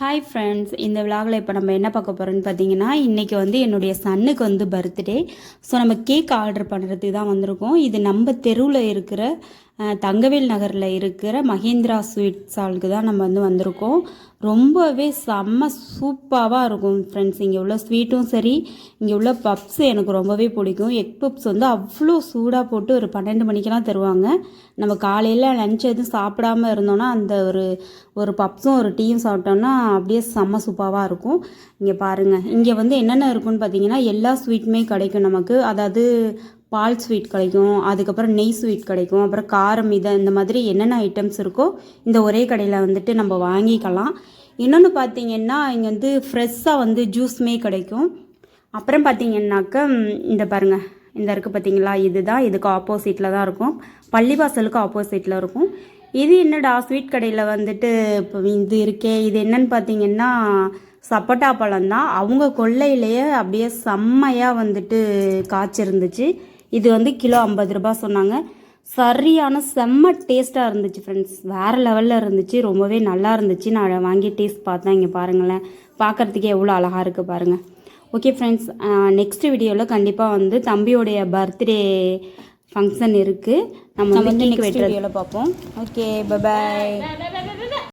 Hi friends இந்த விலாகில் இப்போ நம்ம என்ன பார்க்க போகிறோம்னு பார்த்தீங்கன்னா இன்றைக்கி வந்து என்னுடைய சன்னுக்கு வந்து பர்த்டே ஸோ நம்ம கேக் ஆர்டர் பண்ணுறதுக்கு தான் வந்திருக்கோம். இது நம்ம தெருவில் இருக்கிற தங்கவேல் நகரில் இருக்கிற மகேந்திரா ஸ்வீட் ஸ்டாலுக்கு தான் நம்ம வந்து வந்திருக்கோம். ரொம்பவே செம்ம சூப்பராக இருக்கும் ஃப்ரெண்ட்ஸ் இங்கே உள்ள ஸ்வீட்டும் சரி இங்கே உள்ள பப்ஸ் எனக்கு ரொம்பவே பிடிக்கும். எக் பப்ஸ் வந்து அவ்வளோ சூடாக போட்டு ஒரு பன்னெண்டு மணிக்கெலாம் தருவாங்க. நம்ம காலையில் லஞ்ச் எதுவும் சாப்பிடாம இருந்தோன்னா அந்த ஒரு ஒரு பப்ஸும் ஒரு டீயும் சாப்பிட்டோன்னா அப்படியே செம்ம சூப்பராக இருக்கும். இங்கே பாருங்கள் இங்கே வந்து என்னென்ன இருக்குன்னு பார்த்தீங்கன்னா எல்லா ஸ்வீட்டுமே கிடைக்கும் நமக்கு. அதாவது பால் ஸ்வீட் கிடைக்கும் அதுக்கப்புறம் நெய் ஸ்வீட் கிடைக்கும் அப்புறம் காரம் இதை இந்த மாதிரி என்னென்ன ஐட்டம்ஸ் இருக்கோ இந்த ஒரே கடையில் வந்துட்டு நம்ம வாங்கிக்கலாம். இன்னொன்று பார்த்தீங்கன்னா இங்கே வந்து ஃப்ரெஷ்ஷாக வந்து ஜூஸ்மே கிடைக்கும். அப்புறம் பார்த்தீங்கன்னாக்க இந்த பாருங்கள் இந்த இருக்குது பார்த்தீங்களா இதுதான் இதுக்கு ஆப்போசிட்டில் தான் இருக்கும். பள்ளிவாசலுக்கு ஆப்போசிட்டில் இருக்கும். இது என்னடா ஸ்வீட் கடையில் வந்துட்டு இப்போ இது இருக்கே இது என்னன்னு பார்த்தீங்கன்னா சப்போட்டா பழம் தான் அவங்க கொள்ளையிலேயே அப்படியே செம்மையாக வந்துட்டு காய்ச்சிருந்துச்சு. இது வந்து கிலோ ஐம்பது ரூபாய் சொன்னாங்க. சரியான செம்ம டேஸ்ட்டாக இருந்துச்சு ஃப்ரெண்ட்ஸ் வேறு லெவலில் இருந்துச்சு. ரொம்பவே நல்லா இருந்துச்சு. நான் வாங்கி டேஸ்ட் பார்த்தேன். இங்கே பாருங்களேன். பார்க்குறதுக்கே எவ்வளோ அழகாக இருக்குது பாருங்கள் ஓகே ஃப்ரெண்ட்ஸ் நெக்ஸ்ட் வீடியோவில் கண்டிப்பாக வந்து தம்பியோடைய பர்த்டே ஃபங்க்ஷன் இருக்குது நம்ம வந்து நெக்ஸ்ட் வீடியோவில் பார்ப்போம். Okay bye bye